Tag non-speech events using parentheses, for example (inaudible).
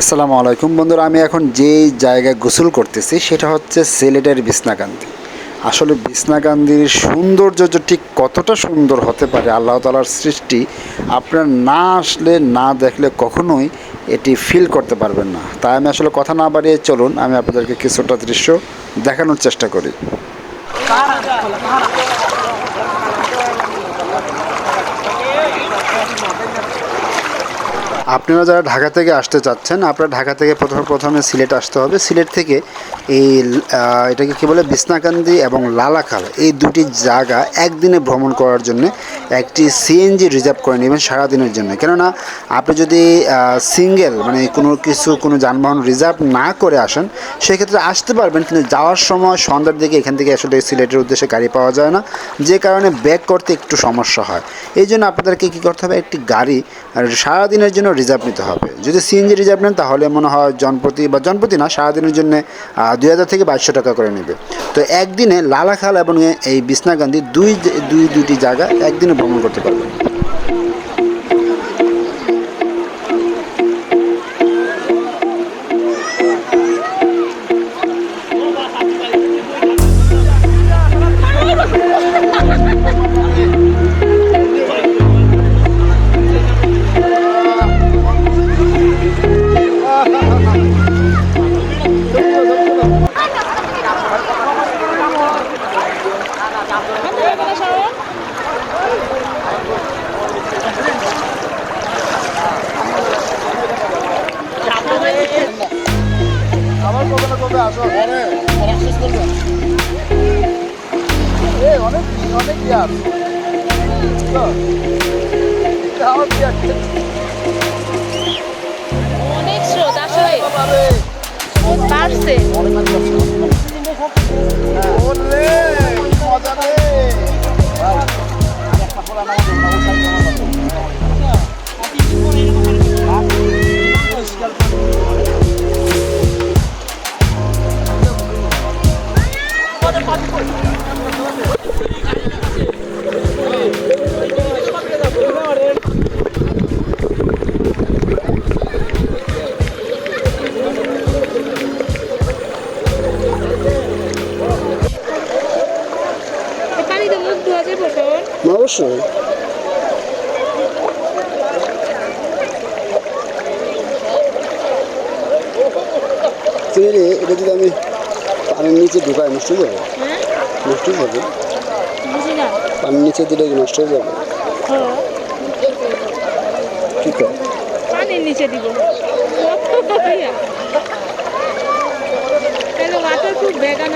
আসসালামু আলাইকুম। বন্ধুরা, আমি এখন যে জায়গায় গোসল করতেছি, সেটা হচ্ছে সিলেটের বিছনাকান্দি আসলে বিছনাকান্দির সৌন্দর্য ঠিক কতটা সুন্দর হতে পারে, আল্লাহ তালার সৃষ্টি আপনার না আসলে না দেখলে কখনোই এটি ফিল করতে পারবেন না। তাই আমি আসলে কথা না বাড়িয়ে চলুন, আমি আপনাদেরকে কিছুটা দৃশ্য দেখানোর চেষ্টা করি। আপনারা যারা ঢাকা থেকে আসতে চাচ্ছেন, আপনারা ঢাকা থেকে প্রথমে প্রথমে সিলেট আসতে হবে। সিলেট থেকে এই এটাকে কী বলে? বিছনাকান্দি এবং লালাখাল এই দুটি জায়গা একদিনে ভ্রমণ করার জন্য একটি সিএনজি রিজার্ভ করে নেবেন সারাদিনের জন্য। কেননা, আপনি যদি সিঙ্গেল মানে কোনো কিছু, কোনো যানবাহন রিজার্ভ না করে আসেন, সেক্ষেত্রে আসতে পারবেন, কিন্তু যাওয়ার সময় সন্ধ্যার দিকে এখান থেকে আসলে সিলেটের উদ্দেশ্যে গাড়ি পাওয়া যায় না, যে কারণে ব্যাক করতে একটু সমস্যা হয়। এই জন্য আপনাদেরকে কী করতে হবে? একটি গাড়ি সারাদিনের জন্য রিজার্ভ নিতে হবে। যদি সিএনজি রিজার্ভ নেন, তাহলে মনে হয় জনপ্রতি, বা জনপ্রতি না, সারাদিনের জন্য দুই হাজার থেকে বাইশশো টাকা করে নেবে। তো একদিনে লালাখাল এবং এই বিছনাকান্দি দুই দুই, দুইটি জায়গা একদিনে ভ্রমণ করতে পারবেন। কবে না কবে আসো? অনেক অনেক ইয়ার। অনেক স্রোত আসলে বাড়ছে। অবশ্যই। এটা যদি আমি পানির নিচে ঢুকাই হয়ে যাবে। হ্যাঁ? নষ্ট হয়ে যাবে পানির নিচে দিলে কি নষ্ট হয়ে যাবে। কি ঠিক আছে পানির নিচে দিব। (laughs) খুব বেগান